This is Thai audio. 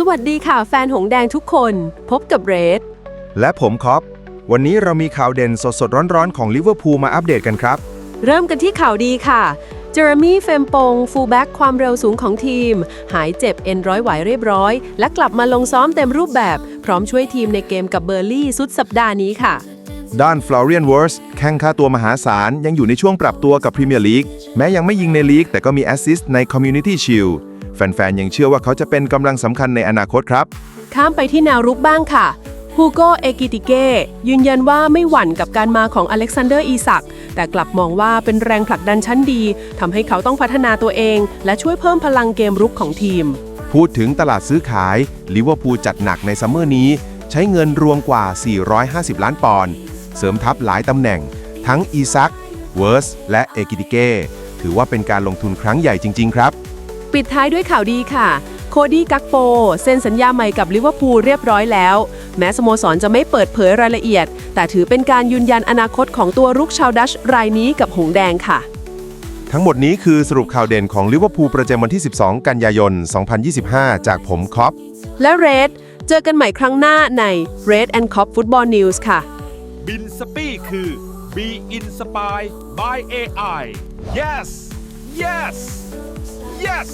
สวัสดีค่ะแฟนหงแดงทุกคน พบกับเรดและผมคอปวันนี้เรามีข่าวเด่นสดๆร้อนๆ ของลิเวอร์พูลมาอัปเดตกันครับ เริ่มกันที่ข่าวดีค่ะ เจอร์มี่เฟมปง ฟูลแบ็กความเร็วสูงของทีม หายเจ็บเอ็นร้อยไหวเรียบร้อย และกลับมาลงซ้อมเต็มรูปแบบ พร้อมช่วยทีมในเกมกับเบอร์ลี่สุดสัปดาห์นี้ค่ะ ด้านฟลอเรียนเวิร์สแข่งค่าตัวมหาศาล ยังอยู่ในช่วงปรับตัวกับพรีเมียร์ลีกแม้ยังไม่ยิงในลีก แต่ก็มีแอสซิสต์ในคอมมูนิตี้ชิลแฟนๆ ยังเชื่อว่าเขาจะเป็นกำลังสำคัญในอนาคตครับ ข้ามไปที่แนวรุกบ้างค่ะฮูโกเอกิติเกยืนยันว่าไม่หวั่นกับการมาของอเล็กซานเดอร์อีสัก แต่กลับมองว่าเป็นแรงผลักดันชั้นดีทำให้เขาต้องพัฒนาตัวเอง และช่วยเพิ่มพลังเกมรุกของทีม พูดถึงตลาดซื้อขายลิเวอร์พูลจัดหนักในซัมเมอร์นี้ ใช้เงินรวมกว่า 450 ล้านปอนด์ เสริมทัพหลายตำแหน่ง ทั้งอีซักเวิร์สและเอกิติเกถือว่าเป็นการลงทุนครั้งใหญ่จริง ๆ ครับ ปิดท้ายด้วยข่าวดีค่ะ โคดี้กักโป เซ็นสัญญาใหม่กับลิเวอร์พูลเรียบร้อยแล้ว แม้สโมสรจะไม่เปิดเผยรายละเอียด แต่ถือเป็นการยืนยันอนาคตของตัวรุกชาวดัชรายนี้กับหงแดงค่ะทั้งหมดนี้คือสรุปข่าวเด่นของลิเวอร์พูลประจำวันที่ 12 กันยายน 2025 จากผมคอปและเรด เจอกันใหม่ครั้งหน้าใน Red and Cop Football News ค่ะ บินสปี้คือ Be Inspired by AI yes yes yes